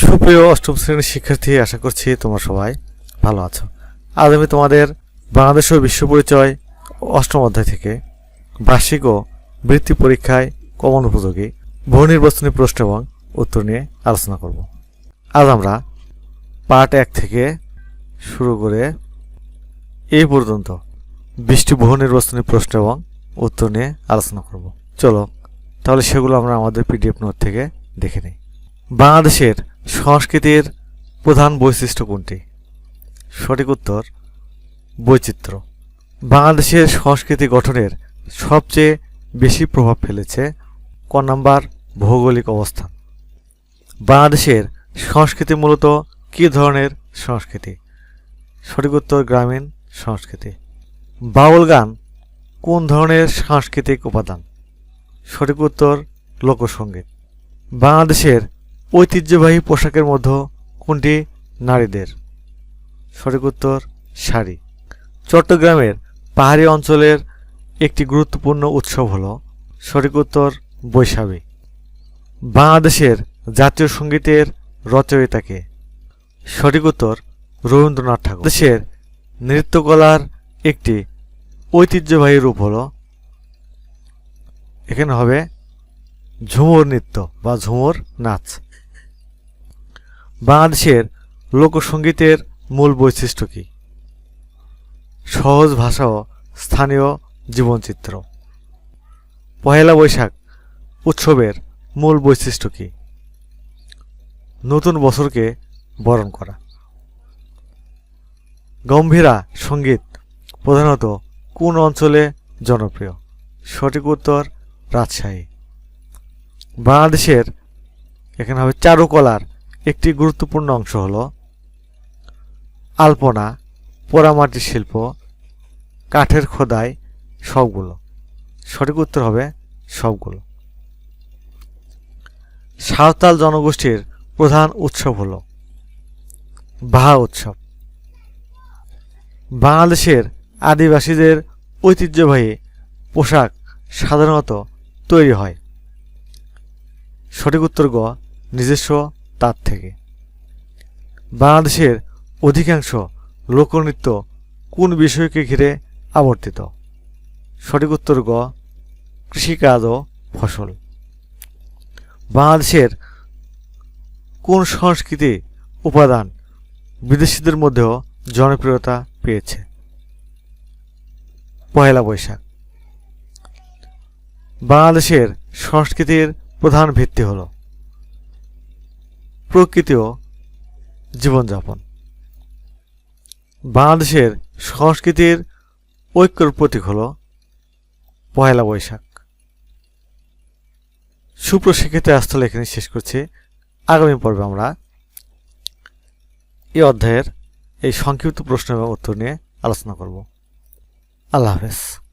সুপ্রিয় অষ্টম শ্রেণির শিক্ষার্থী, আশা করছি তোমরা সবাই ভালো আছো। আজ আমি তোমাদের বাংলাদেশ ও বিশ্ব পরিচয় অষ্টম অধ্যায় থেকে বার্ষিক ও বৃত্তি পরীক্ষায় কমন উপযোগী বহু নির্বাচনী প্রশ্ন এবং উত্তর নিয়ে আলোচনা করব। আজ আমরা পার্ট এক থেকে শুরু করে এই পর্যন্ত বৃষ্টি বহু নির্বাচনী প্রশ্ন এবং উত্তর নিয়ে আলোচনা করব। চলো, তাহলে সেগুলো আমরা আমাদের পিডিএফ নোট থেকে দেখে নিই। বাংলাদেশের সংস্কৃতির প্রধান বৈশিষ্ট্য কোনটি? সঠিক উত্তর, বৈচিত্র্য। বাংলাদেশের সংস্কৃতি গঠনের সবচেয়ে বেশি প্রভাব ফেলেছে ক নাম্বার ভৌগোলিক অবস্থান। বাংলাদেশের সংস্কৃতি মূলত কী ধরনের সংস্কৃতি? সঠিক উত্তর, গ্রামীণ সংস্কৃতি। বাউল গান কোন ধরনের সাংস্কৃতিক উপাদান? সঠিক উত্তর, লোকসঙ্গীত। বাংলাদেশের ঐতিহ্যবাহী পোশাকের মধ্যে কোনটি? নারীদের। সঠিক উত্তর, শাড়ি। চট্টগ্রামের পাহাড়ি অঞ্চলের একটি গুরুত্বপূর্ণ উৎসব হল সঠিক উত্তর, বৈশাখী। বাংলাদেশের জাতীয় সঙ্গীতের রচয়িতাকে। সঠিক উত্তর, রবীন্দ্রনাথ ঠাকুর। দেশের নৃত্যকলার একটি ঐতিহ্যবাহী রূপ হল এখানে হবে ঝুমুর নৃত্য বা ঝুমুর নাচ। বাংলাদেশের লোকসঙ্গীতের মূল বৈশিষ্ট্য কী? সহজ ভাষা ও স্থানীয় জীবনচিত্র। পহেলা বৈশাখ উৎসবের মূল বৈশিষ্ট্য কী? নতুন বছরকে বরণ করা। গম্ভীরা সংগীত প্রধানত কোন অঞ্চলে জনপ্রিয়? সঠিক উত্তর, রাজশাহী। বাংলাদেশের এখানে হবে চারুকলার একটি গুরুত্বপূর্ণ অংশ হল আলপনা, পোড়ামাটির শিল্প, কাঠের খোদাই সবগুলো। সঠিক উত্তর হবে সবগুলো। সাঁওতাল জনগোষ্ঠীর প্রধান উৎসব হল বাহা উৎসব। বাংলাদেশের আদিবাসীদের ঐতিহ্যবাহী পোশাক সাধারণত তৈরি হয়। সঠিক উত্তর গ, নিজস্ব তার থেকে। বাংলাদেশের অধিকাংশ লোকনৃত্য কোন বিষয়কে ঘিরে আবর্তিত? সঠিক উত্তর গ, কৃষিকাজ ও ফসল। বাংলাদেশের কোন সংস্কৃতি উপাদান বিদেশিদের মধ্যেও জনপ্রিয়তা পেয়েছে? পয়লা বৈশাখ। বাংলাদেশের সংস্কৃতির প্রধান ভিত্তি হল প্রকৃতি ও জীবনযাপন। বাংলাদেশের সংস্কৃতির ঐক্যর প্রতীক হল পয়লা বৈশাখ। সুপ্রশিক্ষিত স্থলে এখানে শেষ করছি। আগামী পর্বে আমরা এই অধ্যায়ের এই সংক্ষিপ্ত প্রশ্ন এবং উত্তর নিয়ে আলোচনা করব। আল্লাহ হাফেজ।